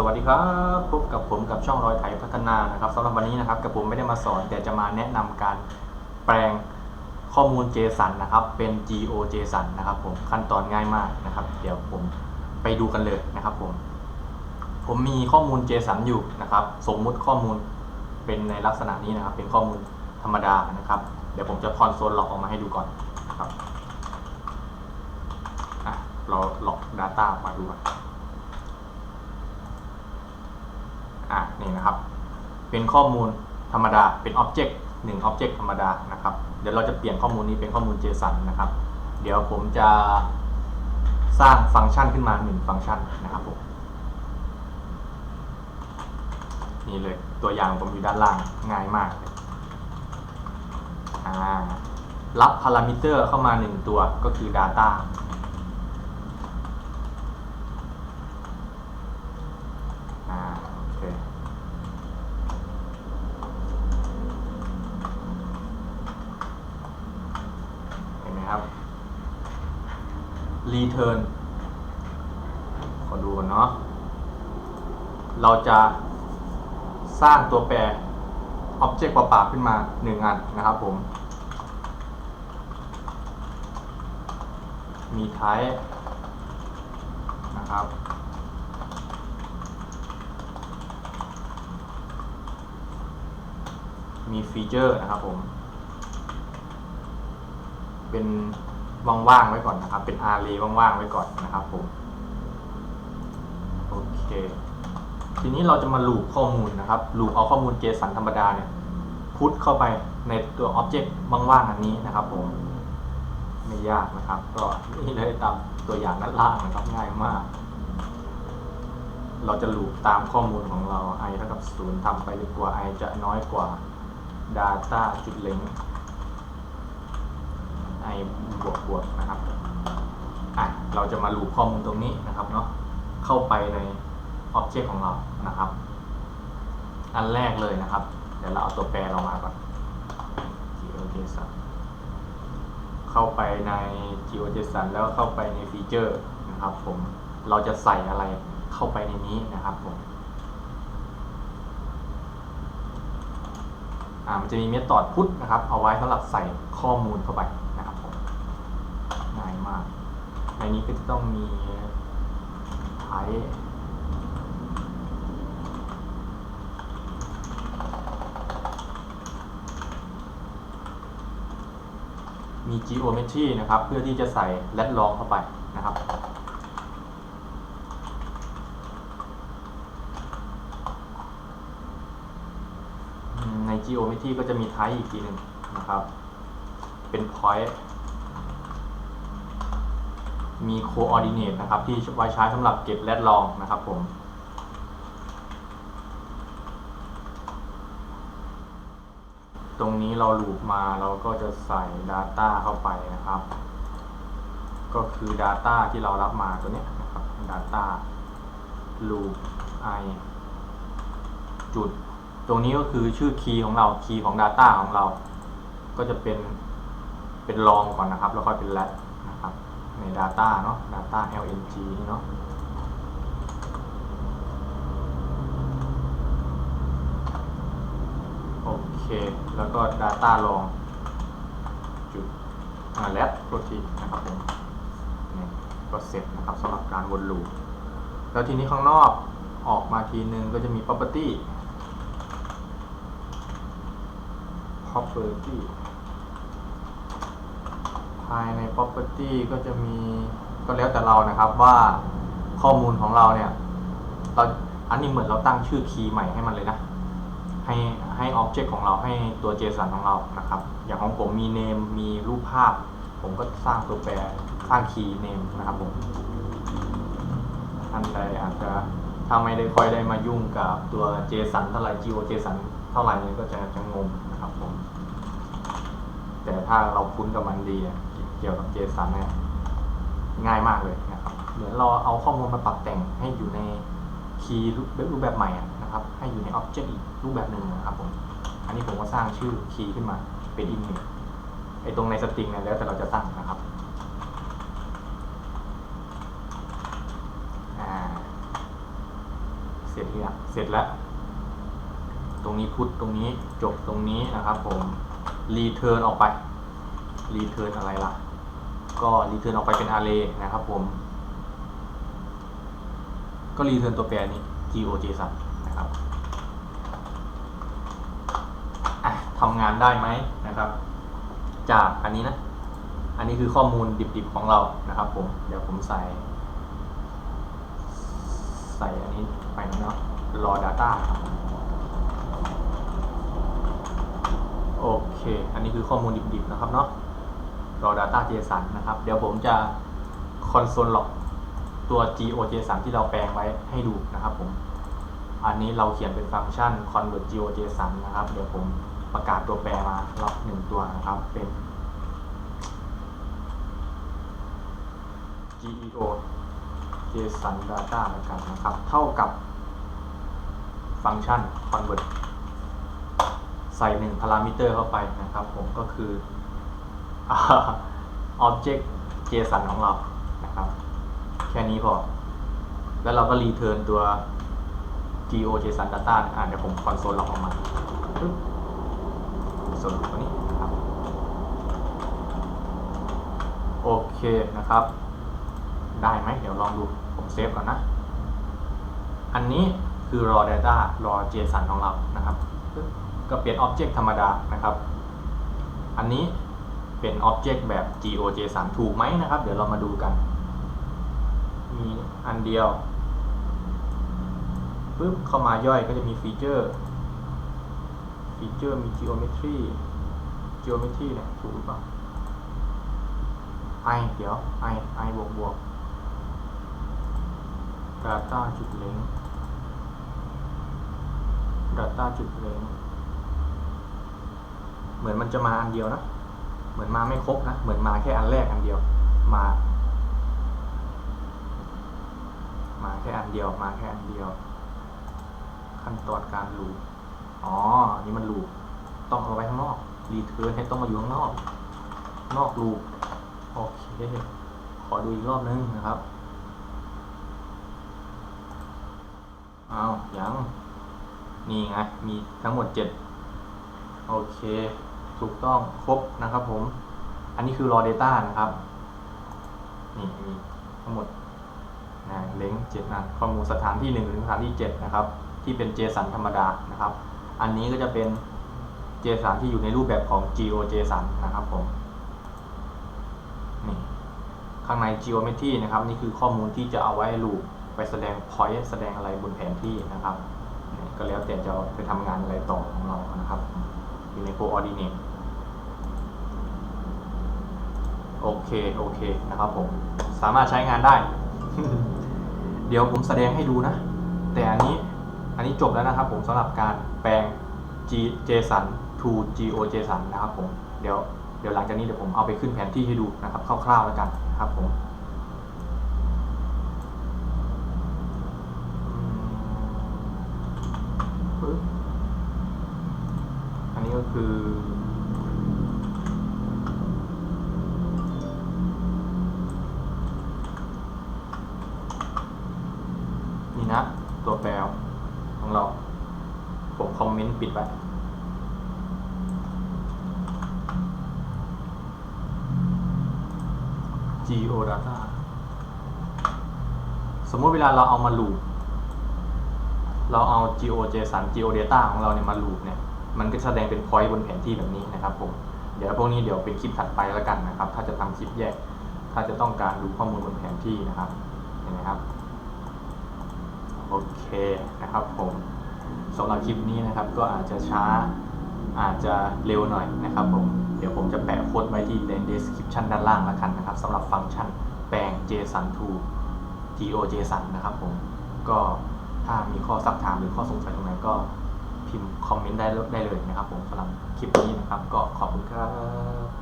สวัสดีครับพบกับผมกับช่องรอยไถพัฒนานะครับสำหรับวันนี้นะครับกับผมไม่ได้มาสอน แต่จะมาแนะนำการแปลงข้อมูล JSON นะครับ เป็น GeoJSON นะครับผมขั้นตอนง่ายมากนะครับ เดี๋ยวผมไปดูกันเลยนะครับผม ผมมีข้อมูล JSON อยู่นะครับ สมมุติข้อมูลเป็นในลักษณะนี้นะครับ เป็นข้อมูลธรรมดานะครับ เดี๋ยวผมจะคอนโซลล็อกออกมาให้ดูก่อนนะครับเราล็อก Data ออกมาดูก่อน อะนี่นะครับ เป็นข้อมูลธรรมดา เป็น Object หนึ่ง Object ธรรมดานะครับ เดี๋ยวเราจะเปลี่ยนข้อมูลนี้เป็นข้อมูล JSON นะครับ เดี๋ยวผมจะสร้างฟังก์ชันขึ้นมาหนึ่งฟังก์ชันนะครับผม นี่เลยตัวอย่างผมอยู่ด้านล่างง่ายมากอ่ารับพารามิเตอร์เข้ามาหนึ่งตัวก็คือ Data อ่าโอเค เห็นไหมครับ return ขอดูก่อนเนาะเราจะสร้างตัวแปร object เปล่าๆขึ้นมาหนึ่งอันนะครับผม มี type นะครับ มีฟีเจอร์นะครับผม เป็น ว่างๆไว้ก่อนนะครับ เป็น array ว่างๆไว้ก่อนนะครับผมโอเคทีนี้เราจะมาลูปข้อมูลนะครับลูปเอาข้อมูล JSON ธรรมดาเนี่ยพุทเข้าไปในตัว Object ว่างๆอันนี้นะครับผมไม่ยากนะครับก็นี่เลยตามตัวอย่างด้านล่างนะครับง่ายมาก เราจะลูปตามข้อมูลของเรา i เท่ากับ0ทำไปดีกว่า i จะน้อยกว่า data จุดเล็ง i บวกบวกนะครับอะเราจะมาลูปข้อมูลตรงนี้นะครับเนาะเข้าไปใน Object ของเรานะครับ อันแรกเลยนะครับ เดี๋ยวเราเอาตัวแปรเรามาก่อน GeoJSON เข้าไปใน GeoJSON แล้วเข้าไปในฟีเจอร์นะครับผมเราจะใส่อะไรเข้าไปในนี้นะครับผมอ่ามันจะมีเมธอดพุทนะครับ เอาไว้สำหรับใส่ข้อมูลเข้าไปนะครับผม ง่ายมาก ในนี้ก็จะต้องมี type มี geometry นะครับ เพื่อที่จะใส่แรดลองเข้าไปนะครับ ใน geometry ก็จะมี type อีกทีหนึ่งนะครับ เป็น point มี coordinate นะครับ ที่ไว้ใช้สำหรับเก็บแรดลองนะครับผมตรงนี้เราลูปมาเราก็จะใส่ Data เข้าไปนะครับ ก็คือ Data ที่เรารับมาตัวนี้นะครับ Data loop i จุด ตรงนี้ก็คือชื่อคีย์ของเราคีย์ของ Data ของเรา ก็จะเป็นเป็นรองก่อนนะครับ แล้วค่อยเป็น lat นะครับ ใน Data เนาะ Data lng เนาะโอเค แล้วก็ Data ลองจุดอ่า lat โทษทีนะครับผมนี่ก็เสร็จนะครับสำหรับการวนลูปแล้วทีนี้ข้างนอกออกมาทีนึงก็จะมี property property ภายใน property ก็จะมีก็แล้วแต่เรานะครับว่าข้อมูลของเราเนี่ยเราอันนี้เหมือนเราตั้งชื่อคีย์ใหม่ให้มันเลยนะ ให้ให้ object ของเราให้ตัว JSON ของเรานะครับ อย่างของผมมี name มีรูปภาพ ผมก็สร้างตัวแปรสร้าง key name นะครับผมท่านใดอาจจะถ้าไม่ได้ค่อยได้มายุ่งกับตัว JSON เท่าไหร่ Geo JSON เท่าไหร่เนี่ยก็จะจะงงนะครับผมแต่ถ้าเราคุ้นกับมันดี เกี่ยวกับ JSON เนี่ยง่ายมากเลยนะครับ เหมือนเราเอาข้อมูลมาปรับแต่งให้อยู่ในคีย์รูปแบบใหม่นะครับ ให้อยู่ใน Object อีกรูปแบบหนึ่งนะครับผม อันนี้ผมก็สร้างชื่อคีย์ขึ้นมาเป็น image ไอ้ตรงในสตริงเนี่ยแล้วแต่เราจะตั้งนะครับเสร็จหรือยเสร็จแล้ว ตรงนี้พุทตรงนี้จบตรงนี้นะครับผมรีเทิร์นออกไปรีเทิร์นอะไรล่ะ ก็รีเทิร์นออกไปเป็นอาร์เรนะครับผม ก็รีเทิร์นตัวแปรนี้ GOJSON นะครับทำงานได้ไหมนะครับ จากอันนี้นะ อันนี้คือข้อมูลดิบๆของเรานะครับผม เดี๋ยวผมใส่ ใส่อันนี้ไปเนาะ raw data โอเค อันนี้คือข้อมูลดิบๆนะครับเนาะ raw data JSON นะครับ เดี๋ยวผมจะ console log ตัว GeoJSON ที่เราแปลงไว้ให้ดูนะครับผม อันนี้เราเขียนเป็นฟังก์ชัน convert GeoJSON นะครับ เดี๋ยวผมประกาศตัวแปรมาล็อกหนึ่งตัวนะครับ เป็น geo json data แล้วกันนะครับ เท่ากับฟังก์ชัน convert ใส่หนึ่งพารามิเตอร์เข้าไปนะครับ ผมก็คือ object json ของเรานะครับ แค่นี้พอ แล้วเราก็รีเทิร์นตัว geo json data อ่าเดี๋ยวผมคอนโซลล็อกออกมาส่วนตัวนี้ครับโอเคนะครับ ได้ไหมเดี๋ยวลองดูผมเซฟก่อนนะ อันนี้คือ raw data raw json ของเรานะครับ ก็เป็น object ธรรมดานะครับ อันนี้ เป็น object แบบ GeoJSON ถูกไหมนะครับ เดี๋ยวเรามาดูกัน มีอันเดียวปึ๊บเข้ามาย่อยก็จะมีฟีเจอร์ ฟีเจอร์มี geometry geometry เนี่ยถูกหรือเปล่า i เดี๋ยว i i บวกบวก data จุดเล้ง data จุดเล้งเหมือนมันจะมาอันเดียวนะ เหมือนมาไม่ครบนะ เหมือนมาแค่อันแรกอันเดียว มา มาแค่อันเดียว มาแค่อันเดียว ขั้นตอนการลูอ๋อ นี่มันลูต้องเอาไว้ข้างนอก รีเทิร์นให้ต้องมาอยู่ข้างนอก นอกลูโอเค ขอดูอีกรอบนึงนะครับเอายัง นี่ไง มีทั้งหมดเจ็ดโอเค ถูกต้องครบนะครับผม อันนี้คือ raw data นะครับ นี่มีทั้งหมดนะเล้งเจ็ดนะข้อมูลสถานที่หนึ่งถึงสถานที่เจ็ดนะครับ ที่เป็น JSON ธรรมดานะครับ อันนี้ก็จะเป็น JSON ที่อยู่ในรูปแบบของ GeoJSON นะครับผมนี่ข้างใน geometry นะครับ นี่คือข้อมูลที่จะเอาไว้ลูปไปแสดง point แสดงอะไรบนแผนที่นะครับก็แล้วแต่จะไปทำงานอะไรต่อของเรานะครับ อยู่ใน coordinate โอเค โอเคนะครับผม สามารถใช้งานได้ เดี๋ยวผมแสดงให้ดูนะ แต่อันนี้ อันนี้จบแล้วนะครับผมสำหรับการแปลง G JSON to GO JSON นะครับผม เดี๋ยว เดี๋ยวหลังจากนี้เดี๋ยวผมเอาไปขึ้นแผนที่ให้ดูนะครับคร่าวๆแล้วกันนะครับผมอันนี้ก็คือ นี่นะ ตัวแปลของเรา ผมคอมเมนต์ปิดไว้ geo data สมมติเวลาเราเอามาลูปเราเอา geo json geo data ของเราเนี่ยมาลูปเนี่ย มันก็แสดงเป็น point บนแผนที่แบบนี้นะครับผม เดี๋ยวพวกนี้เดี๋ยวเป็นคลิปถัดไปแล้วกันนะครับ ถ้าจะทำคลิปแยก ถ้าจะต้องการดูข้อมูลบนแผนที่นะครับ เห็นไหมครับ โอเคนะครับผมสำหรับคลิปนี้นะครับก็อาจจะช้าอาจจะเร็วหน่อยนะครับผมเดี๋ยวผมจะแปะโค้ดไว้ที่ใน description ด้านล่างแล้วกันนะครับสำหรับฟังก์ชันแปลง JSON to GeoJSON นะครับผมก็ถ้ามีข้อสักถามหรือข้อสงสัยตรงไหนก็พิมพ์คอมเมนต์ได้ได้เลยนะครับผมสำหรับคลิปนี้นะครับก็ขอบคุณครับ